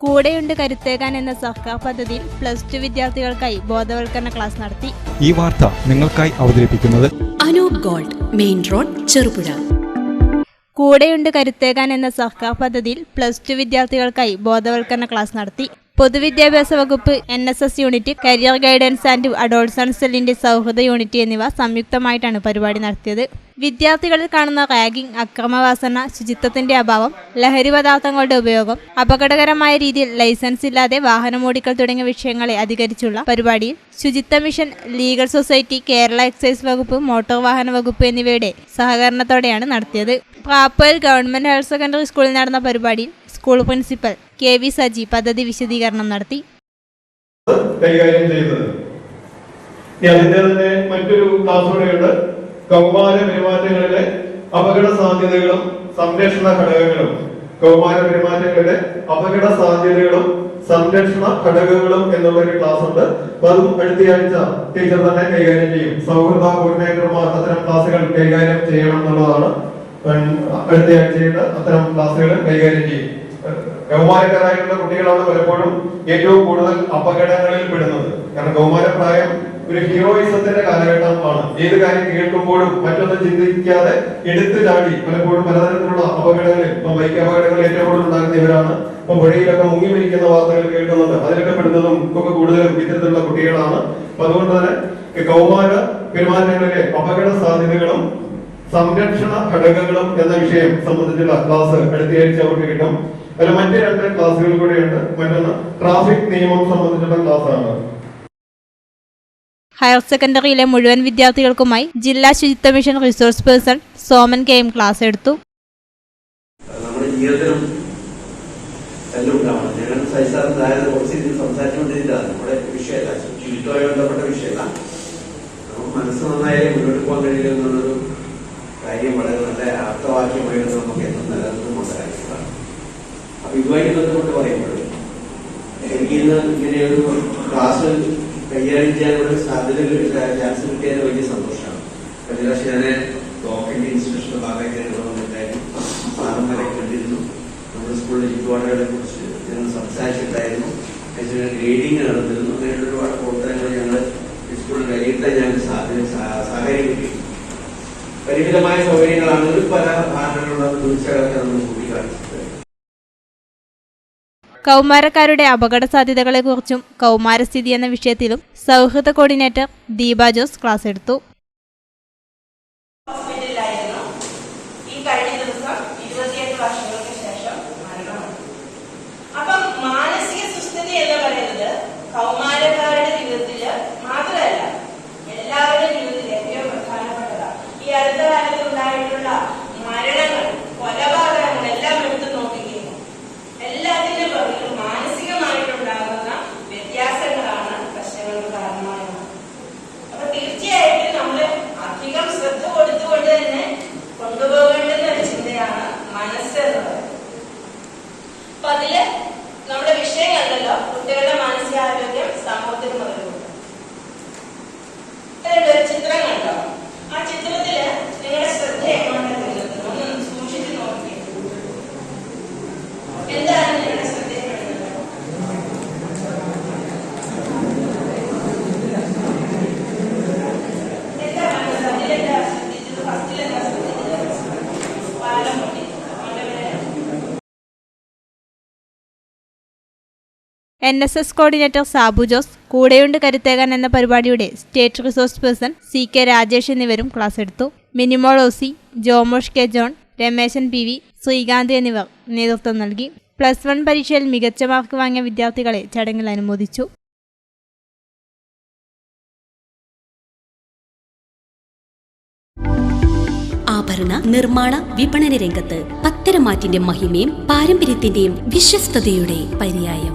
കൂടെയുണ്ട് കരുത്തേകാൻ എന്ന സർക്കാർ പദ്ധതിയിൽ പ്ലസ് ടു വിദ്യാർത്ഥികൾക്കായി ബോധവൽക്കരണ ക്ലാസ് നടത്തി. ഈ വാർത്ത നിങ്ങൾക്കായി അവതരിപ്പിക്കുന്നത് Anoop gold main road Cherupuzha. കൂടെയുണ്ട് കരുത്തേകാൻ എന്ന സർക്കാർ പദ്ധതിയിൽ പ്ലസ് ടു വിദ്യാർത്ഥികൾക്കായി ബോധവൽക്കരണ ക്ലാസ് നടത്തി. പൊതുവിദ്യാഭ്യാസ വകുപ്പ് N S S unit career guidance and അഡോൾസൺസലിന്റെ സൗഹൃദ യൂണിറ്റ് എന്നിവ സംയുക്തമായിട്ടാണ് പരിപാടി നടത്തിയത്. വിദ്യാർത്ഥികളിൽ കാണുന്ന റാഗിംഗ് അക്രമവാസന ശുചിത്വത്തിന്റെ അഭാവം ലഹരി പദാർത്ഥങ്ങളുടെ ഉപയോഗം അപകടകരമായ രീതിയിൽ ലൈസൻസ് ഇല്ലാതെ വാഹനമോടിക്കൽ തുടങ്ങിയ വിഷയങ്ങളെ അധികരിച്ചുള്ള പരിപാടിയിൽ ശുചിത്വ mission legal society Kerala excise വകുപ്പ് മോട്ടോർ വാഹന വകുപ്പ് എന്നിവയുടെ സഹകരണത്തോടെയാണ് നടത്തിയത്. പ്രാപ്പൽ ഗവൺമെന്റ് ഹയർ സെക്കൻഡറി സ്കൂളിൽ നടന്ന പരിപാടിയിൽ school principal K V Saji പദ്ധതി വിശദീകരണം നടത്തി. കൈകാര്യം ചെയ്യുന്നത്. തന്നെ മറ്റൊരു ക്ലാസ് കൂടെയുണ്ട് കൗമാര പെരുമാറ്റങ്ങളിലെ അപകട സാധ്യതകളും സംരക്ഷണ ഘടകങ്ങളും. കൗമാര പെരുമാറ്റങ്ങളിലെ അപകട സാധ്യതകളും സംരക്ഷണ ഘടകങ്ങളും എന്നുള്ള ഒരു ക്ലാസ് ഉണ്ട്. അപ്പൊ അതും അടുത്തയാഴ്ച ടീച്ചർ തന്നെ കൈകാര്യം ചെയ്യും. സൗഹൃദ കോർഡിനേറ്റർമാർ അത്തരം ക്ലാസ്സുകൾ കൈകാര്യം ചെയ്യണം എന്നുള്ളതാണ്. അടുത്തയാഴ്ചയുടെ അത്തരം ക്ലാസ്സുകൾ കൈകാര്യം ചെയ്യും. കൗമാരക്കാരായിട്ടുള്ള കുട്ടികളാണ് പലപ്പോഴും ഏറ്റവും കൂടുതൽ അപകടങ്ങളിൽ പെടുന്നത്. കാരണം കൗമാരപ്രായം ഒരു ഹീറോയിസത്തിന്റെ കാലഘട്ടമാണ്. ഏത് കാര്യം കേൾക്കുമ്പോഴും മറ്റൊന്നും ചിന്തിക്കാതെ എടുത്തു ചാടി പലപ്പോഴും പലതരത്തിലുള്ള അപകടങ്ങളിൽ ഇപ്പൊ ബൈക്ക് അപകടങ്ങൾ ഏറ്റവും കൂടുതൽ ഉണ്ടാകുന്ന ഇവരാണ്. ഇപ്പൊ പുഴയിലൊക്കെ മുങ്ങി മരിക്കുന്ന വാർത്തകൾ കേൾക്കുന്നുണ്ട് അതിലൊക്കെ പെടുന്നതും ഒക്കെ കൂടുതലും ഇത്തരത്തിലുള്ള കുട്ടികളാണ്. അപ്പൊ അതുകൊണ്ട് തന്നെ കൗമാര പെരുമാറ്റങ്ങളിലെ അപകട സാധ്യതകളും സംരക്ഷണ ഘടകങ്ങളും എന്ന വിഷയം സംബന്ധിച്ചുള്ള ക്ലാസ് അടുത്തയാഴ്ച അവർക്ക് കിട്ടും. അതിൽ മറ്റ് രണ്ട് ക്ലാസ്സുകൾ കൂടെയുണ്ട്. മറ്റൊന്ന് ട്രാഫിക് നിയമം സംബന്ധിച്ചുള്ള ക്ലാസ് ആണ് ഹയർ സെക്കൻഡറിയിലെ മുഴുവൻ വിദ്യാർത്ഥികൾക്കുമായി ജില്ലാ ശുചിത്വ mission resource person Soman K M class എടുത്തു. നമ്മുടെ ജീവിതം എല്ലാം ഉണ്ടാവണം. ഞങ്ങൾ സൈസാർ ധാരാളം കുറച്ച് ഇതിൽ സംസാരിച്ചുകൊണ്ടിരുന്നതാണ് നമ്മുടെ വിഷയമല്ല ശുചിത്വമായി ബന്ധപ്പെട്ട വിഷയമല്ല. നമുക്ക് മനസ്സ് നന്നായാലേ മുന്നോട്ട് പോകാൻ കഴിയില്ല എന്നുള്ളൊരു കാര്യം വളരെ നല്ല അർത്ഥവാക്യമായിട്ട് നമുക്ക് അപ്പൊ ഇതുമായി ബന്ധപ്പെട്ട് പറയുമ്പോൾ എനിക്ക് ഇന്ന് ഇങ്ങനെ ഒരു ക്ലാസ് കൈകാര്യം സാധ്യത ചാൻസ് കിട്ടിയത് വലിയ സന്തോഷമാണ്. കഴിഞ്ഞ പ്രാവശ്യം ഞാൻ ഡോക്ടറിന്റെ ഇൻസ്റ്റിറ്റ്യൂഷന്റെ ഭാഗമായിട്ടായിരുന്നു സാറന്മാരെ കണ്ടിരുന്നു. നമ്മുടെ സ്കൂളിലെ ചുറ്റുപാടുകളെ കുറിച്ച് ഞങ്ങൾ സംസാരിച്ചിട്ടായിരുന്നു ഗ്രേഡിംഗ് നടന്നിരുന്നു. അങ്ങനെയുള്ള ഒരുപാട് പ്രവർത്തനങ്ങൾ ഞങ്ങൾ സ്കൂളിൽ കഴിയിട്ട് ഞങ്ങൾക്ക് സാധ്യത സാ- കിട്ടി പരിമിതമായ സൗകര്യങ്ങളാണെങ്കിൽ പല കാരണങ്ങളുള്ള തീർച്ചയായിട്ടും നമ്മൾ കൂട്ടിക്കാണിച്ചിട്ടുണ്ട് കൗമാരക്കാരുടെ അപകട സാധ്യതകളെക്കുറിച്ചും കൗമാരസ്ഥിതി എന്ന വിഷയത്തിലും സൗഹൃദ കോർഡിനേറ്റർ ദീപ ജോസ് ക്ലാസ് എടുത്തു. N S S coordinator Sabu Jose കൂടെയുണ്ട് കരുത്തേകാൻ എന്ന പരിപാടിയുടെ state resource person C K Rajesh എന്നിവരും ക്ലാസ് എടുത്തു. Minimol O C Jomosh K John Rameshan P V Sreekanth എന്നിവർ നേതൃത്വം നൽകി. പ്ലസ് വൺ പരീക്ഷയിൽ മികച്ച മാർക്ക് വാങ്ങിയ വിദ്യാർത്ഥികളെ ചടങ്ങിൽ അനുമോദിച്ചു. ആഭരണ നിർമ്മാണ വിപണന രംഗത്ത് പത്തരമാറ്റിന്റെ മഹിമയും പാരമ്പര്യത്തിന്റെയും വിശ്വസ്തയുടെ പര്യായം.